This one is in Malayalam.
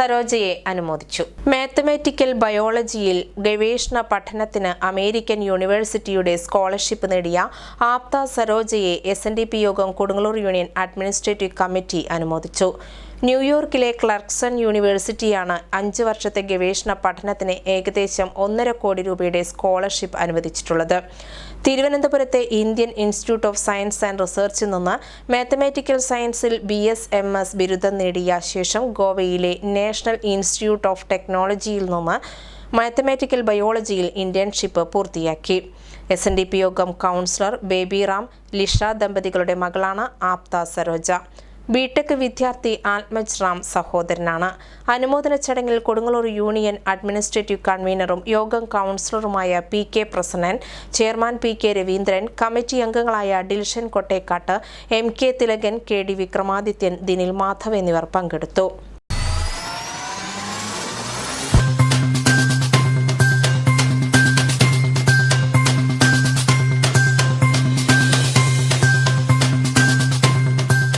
സരോജയെ അനുമോദിച്ചു. മാത്തമാറ്റിക്കൽ ബയോളജിയിൽ ഗവേഷണ പഠനത്തിന് അമേരിക്കൻ യൂണിവേഴ്സിറ്റിയുടെ സ്കോളർഷിപ്പ് നേടിയ ആപ്ത സരോജയെ എസ് യോഗം കൊടുങ്ങല്ലൂർ യൂണിയൻ അഡ്മിനിസ്ട്രേറ്റീവ് കമ്മിറ്റി അനുമോദിച്ചു. ന്യൂയോർക്കിലെ ക്ലർക്സൺ യൂണിവേഴ്സിറ്റിയാണ് അഞ്ച് വർഷത്തെ ഗവേഷണ പഠനത്തിന് ഏകദേശം ഒന്നര കോടി രൂപയുടെ സ്കോളർഷിപ്പ് അനുവദിച്ചിട്ടുള്ളത്. തിരുവനന്തപുരത്തെ Indian Institute of Science and റിസർച്ചിൽ നിന്ന് മാത്തമാറ്റിക്കൽ സയൻസിൽ ബി എസ് എം എസ് ബിരുദം നേടിയ ശേഷം ഗോവയിലെ നാഷണൽ ഇൻസ്റ്റിറ്റ്യൂട്ട് ഓഫ് ടെക്നോളജിയിൽ നിന്ന് മാത്തമാറ്റിക്കൽ ബയോളജിയിൽ ഇന്റേൺഷിപ്പ് പൂർത്തിയാക്കി. S N D P Yogam councillor Baby Ram Lisha ദമ്പതികളുടെ മകളാണ് ആപ്ത സരോജ. ബിടെക് വിദ്യാർത്ഥി ആത്മജ് റാം സഹോദരനാണ്. അനുമോദന ചടങ്ങിൽ കൊടുങ്ങല്ലൂർ യൂണിയൻ അഡ്മിനിസ്ട്രേറ്റീവ് കൺവീനറും Yogam കൗൺസിലറുമായ P K Prasannan chairman P K Raveendran committee അംഗങ്ങളായ Dilshan Kottekkad M K Thilakan K D Vikramadithyan Dinil Madhav എന്നിവർ പങ്കെടുത്തു.